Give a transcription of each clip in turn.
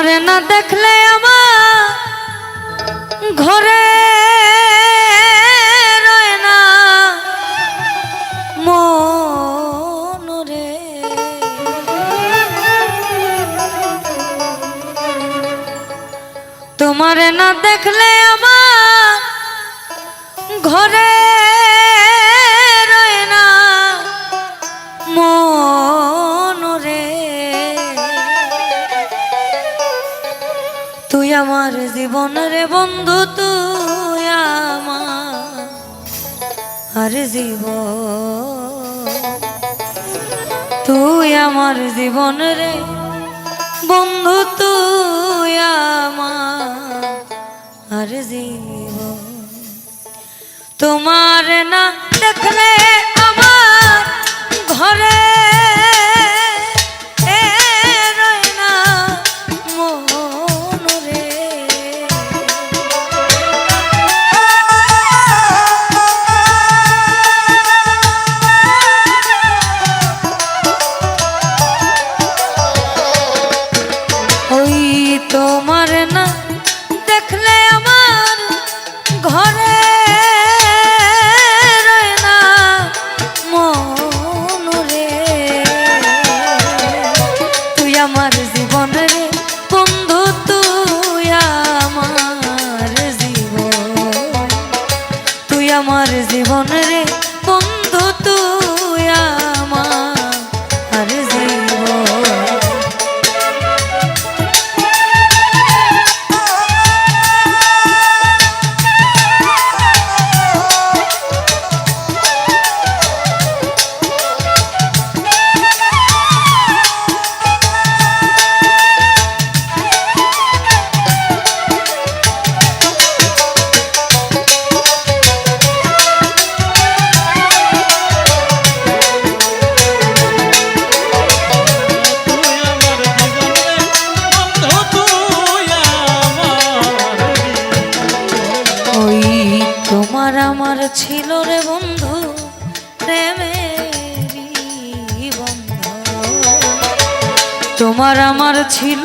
তোমারে না দেখলে আমার ঘরে রয় না। তোমারে না দেখলে আমার ঘরে আমার জীবন রে বন্ধু তুই আমার। জীব তুই আমার জীবন রে বন্ধু তুই আমার। জীব তোমার না দেখলে আমার ছিল রে বন্ধু প্রেমেরই বন্ধু। তোমার আমার ছিল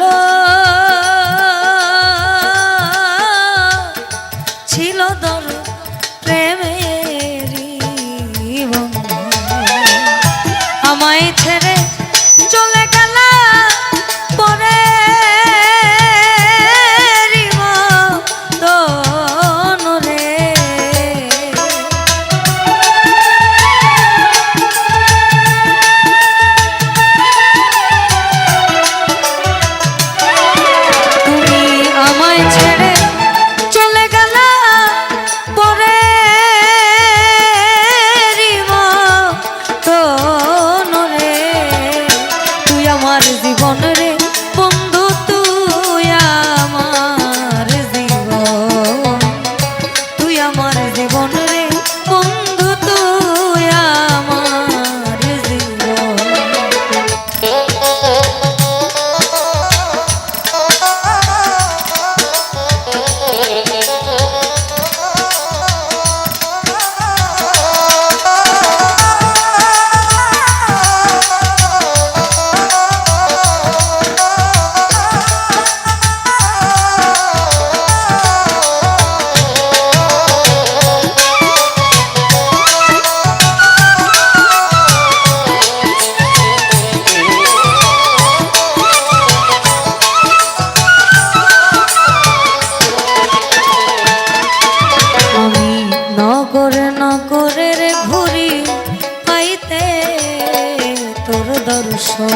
দর্শন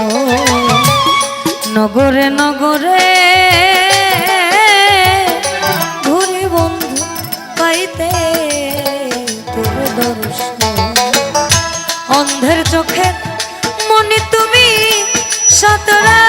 নগরে নগরে ঘুরি বন্ধু পাইতে তোর দর্শন। অন্ধের চোখে মনে তুমি সতরা।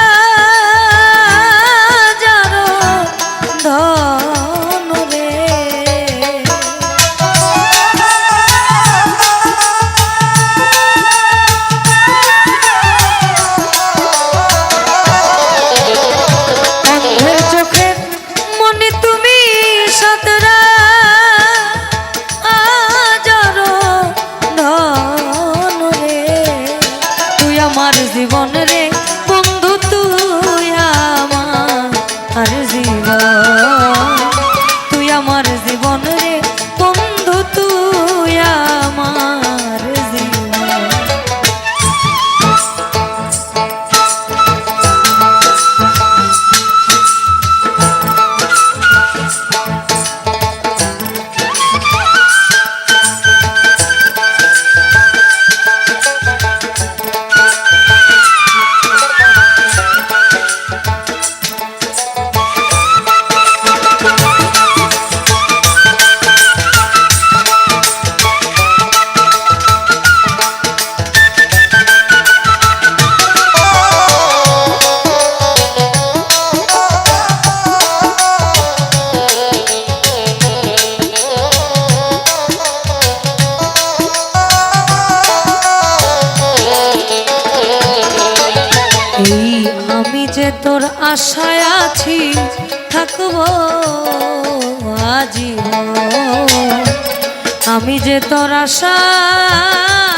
তোর আশায় আছি থাকব আজীবন। আমি যে তোর আশায়